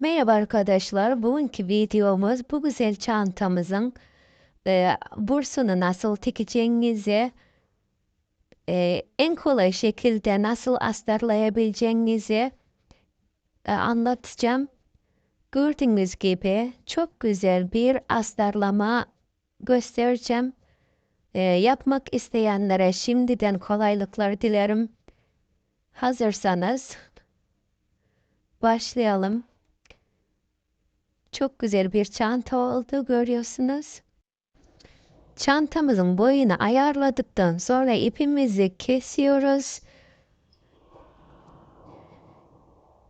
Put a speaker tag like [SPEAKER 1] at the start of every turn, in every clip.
[SPEAKER 1] Merhaba arkadaşlar. Bugünkü videomuz bu güzel çantamızın e, bursunu nasıl tikeceğinizi, e, en kolay şekilde nasıl astarlayabileceğinizi e, anlatacağım. Gördüğünüz gibi çok güzel bir astarlama göstereceğim. E, yapmak isteyenlere şimdiden kolaylıklar dilerim. Hazırsanız başlayalım. Çok güzel bir çanta oldu görüyorsunuz. Çantamızın boyunu ayarladıktan sonra ipimizi kesiyoruz.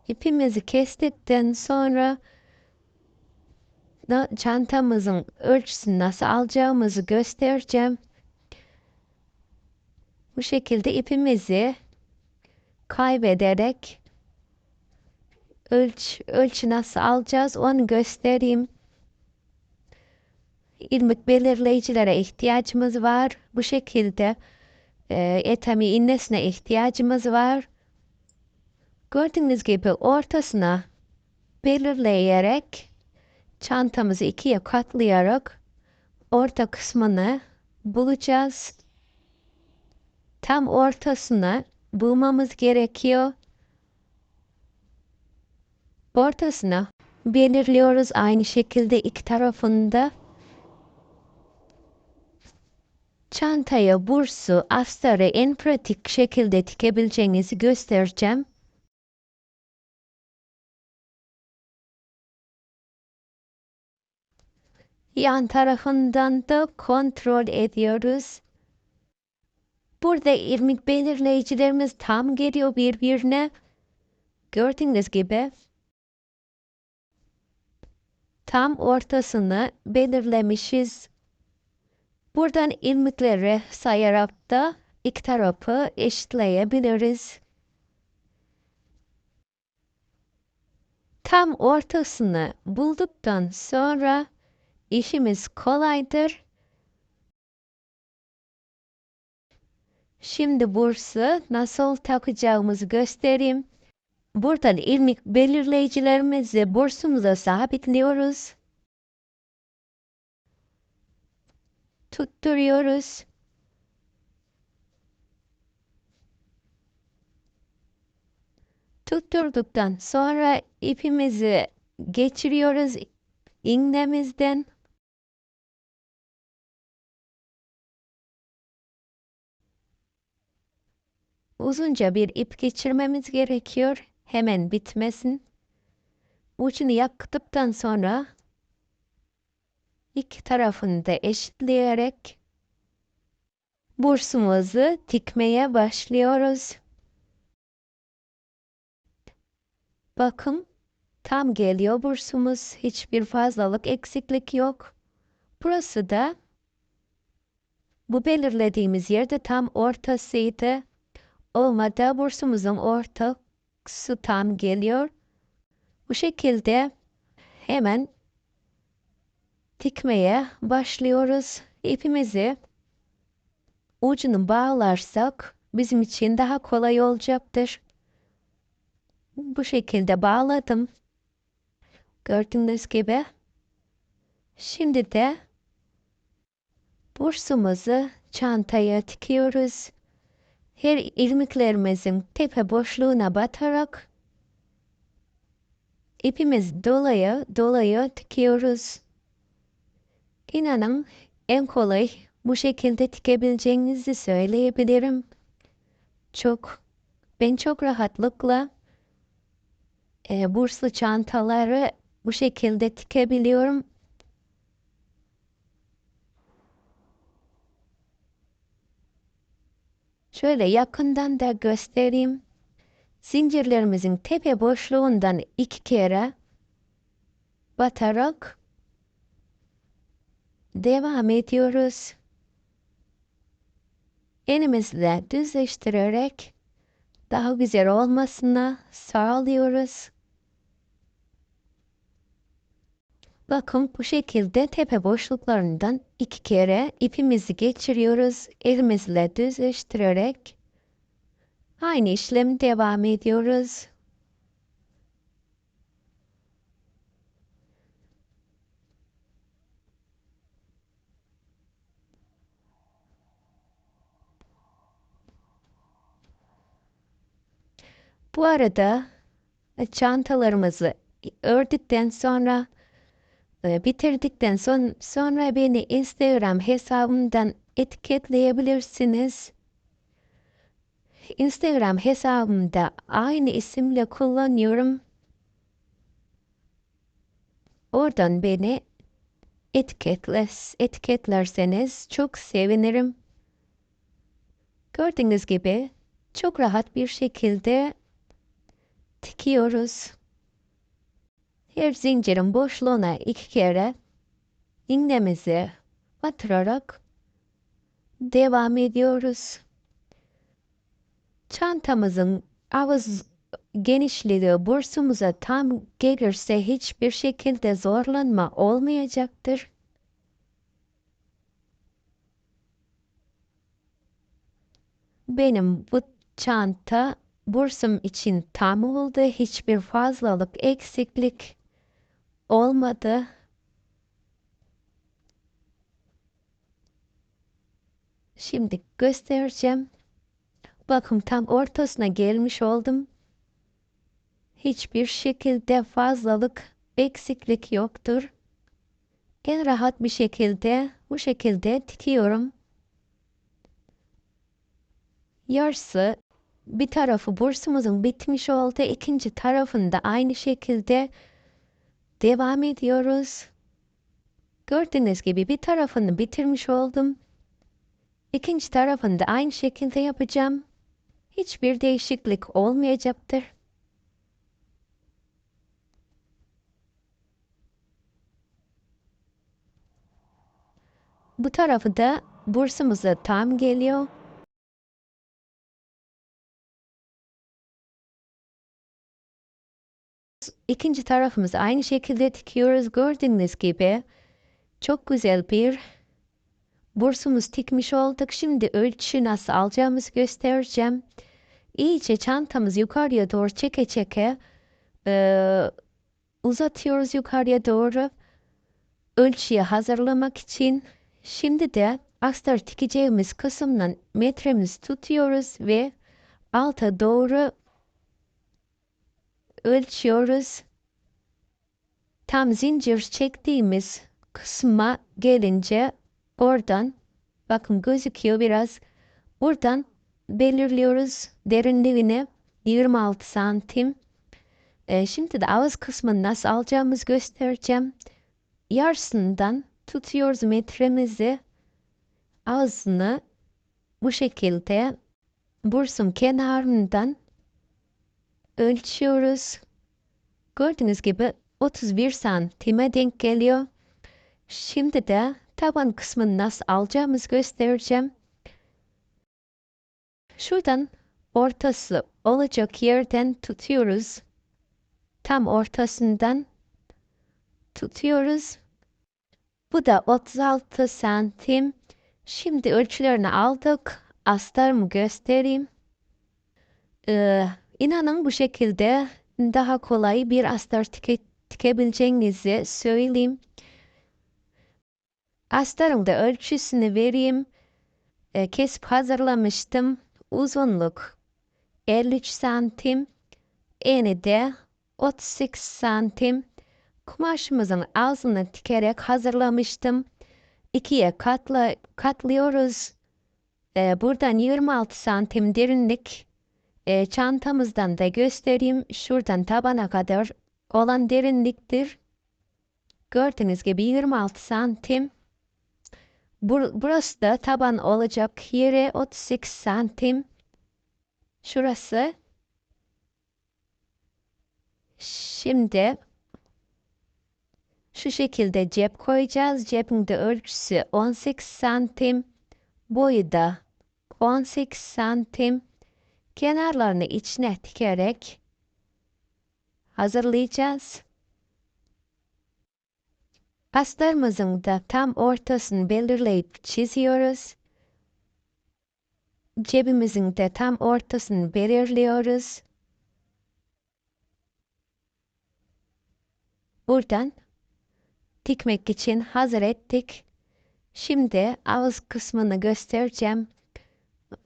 [SPEAKER 1] İpimizi kestikten sonra çantamızın ölçüsünü nasıl alacağımızı göstereceğim. Bu şekilde ipimizi kaybederek ölç, ölçü nasıl alacağız onu göstereyim. İlmik belirleyicilere ihtiyacımız var. Bu şekilde e, etami innesine ihtiyacımız var. Gördüğünüz gibi ortasına belirleyerek çantamızı ikiye katlayarak orta kısmını bulacağız. Tam ortasına bulmamız gerekiyor. Ortasına belirliyoruz aynı şekilde iki tarafında. Çantaya bursu, astarı en pratik şekilde tikebileceğinizi göstereceğim. Yan tarafından da kontrol ediyoruz. Burada ilmik belirleyicilerimiz tam geliyor birbirine. Gördüğünüz gibi tam ortasını belirlemişiz. Buradan ilmikleri sayarak da iki tarafı eşitleyebiliriz. Tam ortasını bulduktan sonra işimiz kolaydır. Şimdi bursu nasıl takacağımızı göstereyim. Buradan ilmik belirleyicilerimizi bursumuza sabitliyoruz. Tutturuyoruz. Tutturduktan sonra ipimizi geçiriyoruz iğnemizden. Uzunca bir ip geçirmemiz gerekiyor. Hemen bitmesin. Ucunu yaktıktan sonra iki tarafını da eşitleyerek bursumuzu dikmeye başlıyoruz. Bakın tam geliyor bursumuz. Hiçbir fazlalık eksiklik yok. Burası da bu belirlediğimiz yerde tam ortasıydı. Olmadı bursumuzun ortası tam geliyor. Bu şekilde hemen dikmeye başlıyoruz. İpimizi ucunu bağlarsak bizim için daha kolay olacaktır. Bu şekilde bağladım. Gördüğünüz gibi. Şimdi de bursumuzu çantaya dikiyoruz. Her ilmiklerimizin tepe boşluğuna batarak ipimiz dolaya dolaya dikiyoruz. İnanın en kolay bu şekilde dikebileceğinizi söyleyebilirim. Çok, ben çok rahatlıkla e, burslu çantaları bu şekilde dikebiliyorum. Şöyle yakından da göstereyim. Zincirlerimizin tepe boşluğundan iki kere batarak devam ediyoruz. Elimizle düzleştirerek daha güzel olmasını sağlıyoruz. Bakın bu şekilde tepe boşluklarından iki kere ipimizi geçiriyoruz. Elimizle düzleştirerek aynı işlemi devam ediyoruz. Bu arada çantalarımızı ördükten sonra bitirdikten son, sonra beni Instagram hesabımdan etiketleyebilirsiniz. Instagram hesabımda aynı isimle kullanıyorum. Oradan beni etiketles, etiketlerseniz çok sevinirim. Gördüğünüz gibi çok rahat bir şekilde dikiyoruz. Her zincirin boşluğuna iki kere iğnemizi batırarak devam ediyoruz. Çantamızın ağız genişliği bursumuza tam gelirse hiçbir şekilde zorlanma olmayacaktır. Benim bu çanta bursum için tam oldu. Hiçbir fazlalık, eksiklik olmadı. Şimdi göstereceğim. Bakın tam ortasına gelmiş oldum. Hiçbir şekilde fazlalık, eksiklik yoktur. En rahat bir şekilde bu şekilde dikiyorum. Yarısı bir tarafı bursumuzun bitmiş oldu. ikinci tarafında aynı şekilde devam ediyoruz. Gördüğünüz gibi bir tarafını bitirmiş oldum. İkinci tarafını da aynı şekilde yapacağım. Hiçbir değişiklik olmayacaktır. Bu tarafı da bursumuza tam geliyor. İkinci tarafımız aynı şekilde dikiyoruz. Gördüğünüz gibi çok güzel bir bursumuz dikmiş olduk. Şimdi ölçü nasıl alacağımızı göstereceğim. İyice çantamızı yukarıya doğru çeke çeke e, uzatıyoruz yukarıya doğru. Ölçüye hazırlamak için. Şimdi de astar dikeceğimiz kısımdan metremizi tutuyoruz ve alta doğru ölçüyoruz. Tam zincir çektiğimiz kısma gelince oradan bakın gözüküyor biraz. Buradan belirliyoruz derinliğini 26 santim. Ee, şimdi de ağız kısmını nasıl alacağımızı göstereceğim. Yarısından tutuyoruz metremizi. Ağzını bu şekilde bursun kenarından ölçüyoruz. Gördüğünüz gibi 31 santime denk geliyor. Şimdi de taban kısmını nasıl alacağımızı göstereceğim. Şuradan ortası olacak yerden tutuyoruz. Tam ortasından tutuyoruz. Bu da 36 santim. Şimdi ölçülerini aldık. Astarımı göstereyim. Ee, İnanın bu şekilde daha kolay bir astar tike, tikebileceğinizi söyleyeyim. Astarın da ölçüsünü vereyim. E, kesip hazırlamıştım. Uzunluk 53 santim. Eni de 38 santim. Kumaşımızın ağzını dikerek hazırlamıştım. İkiye katla, katlıyoruz. E, buradan 26 santim derinlik e, çantamızdan da göstereyim. Şuradan tabana kadar olan derinliktir. Gördüğünüz gibi 26 santim. Bur burası da taban olacak yere 38 santim. Şurası. Şimdi şu şekilde cep koyacağız. Cebin de ölçüsü 18 santim. Boyu da 18 santim kenarlarını içine dikerek hazırlayacağız. Astarımızın da tam ortasını belirleyip çiziyoruz. Cebimizin de tam ortasını belirliyoruz. Buradan dikmek için hazır ettik. Şimdi ağız kısmını göstereceğim.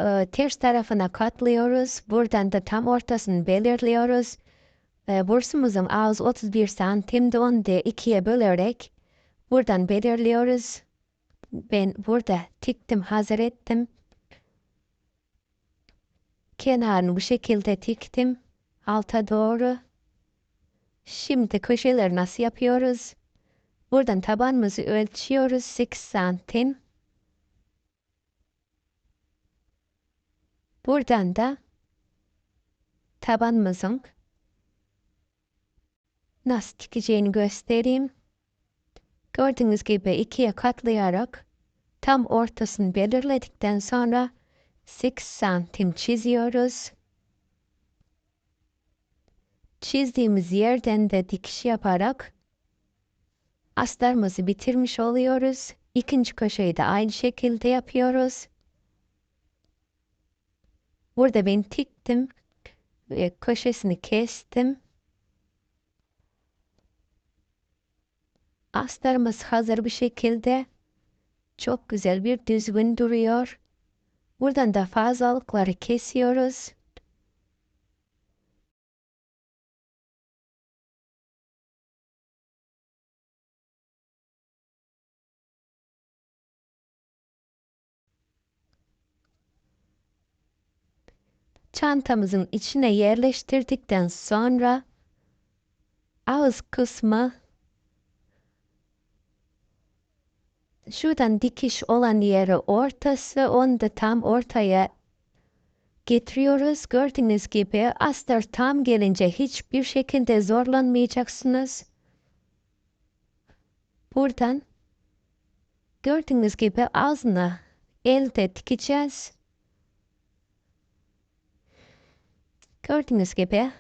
[SPEAKER 1] E, ters tarafına katlıyoruz. Buradan da tam ortasını belirliyoruz. E, bursumuzun ağız 31 santimdi onu ikiye bölerek buradan belirliyoruz. Ben burada tiktim, hazır ettim. Kenarını bu şekilde tiktim. Alta doğru. Şimdi köşeleri nasıl yapıyoruz? Buradan tabanımızı ölçüyoruz 8 santim. Buradan da tabanımızın nasıl dikeceğini göstereyim. Gördüğünüz gibi ikiye katlayarak tam ortasını belirledikten sonra 8 santim çiziyoruz. Çizdiğimiz yerden de dikiş yaparak astarımızı bitirmiş oluyoruz. İkinci köşeyi de aynı şekilde yapıyoruz. Burada ben tiktim ve köşesini kestim. Astarımız hazır bir şekilde çok güzel bir düzgün duruyor. Buradan da fazlalıkları kesiyoruz. Çantamızın içine yerleştirdikten sonra ağız kısmı şuradan dikiş olan yeri ortası onu da tam ortaya getiriyoruz. Gördüğünüz gibi astar tam gelince hiçbir şekilde zorlanmayacaksınız. Buradan gördüğünüz gibi ağzına elde dikeceğiz. Gördüğünüz gibi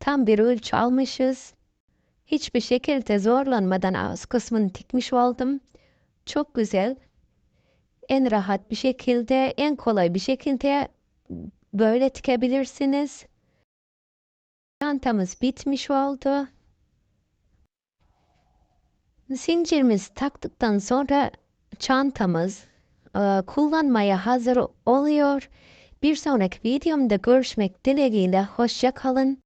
[SPEAKER 1] tam bir ölçü almışız. Hiçbir şekilde zorlanmadan ağız kısmını dikmiş oldum. Çok güzel. En rahat bir şekilde, en kolay bir şekilde böyle dikebilirsiniz. Çantamız bitmiş oldu. Zincirimizi taktıktan sonra çantamız e, kullanmaya hazır oluyor. Bir sonraki videomda görüşmek dileğiyle hoşça kalın.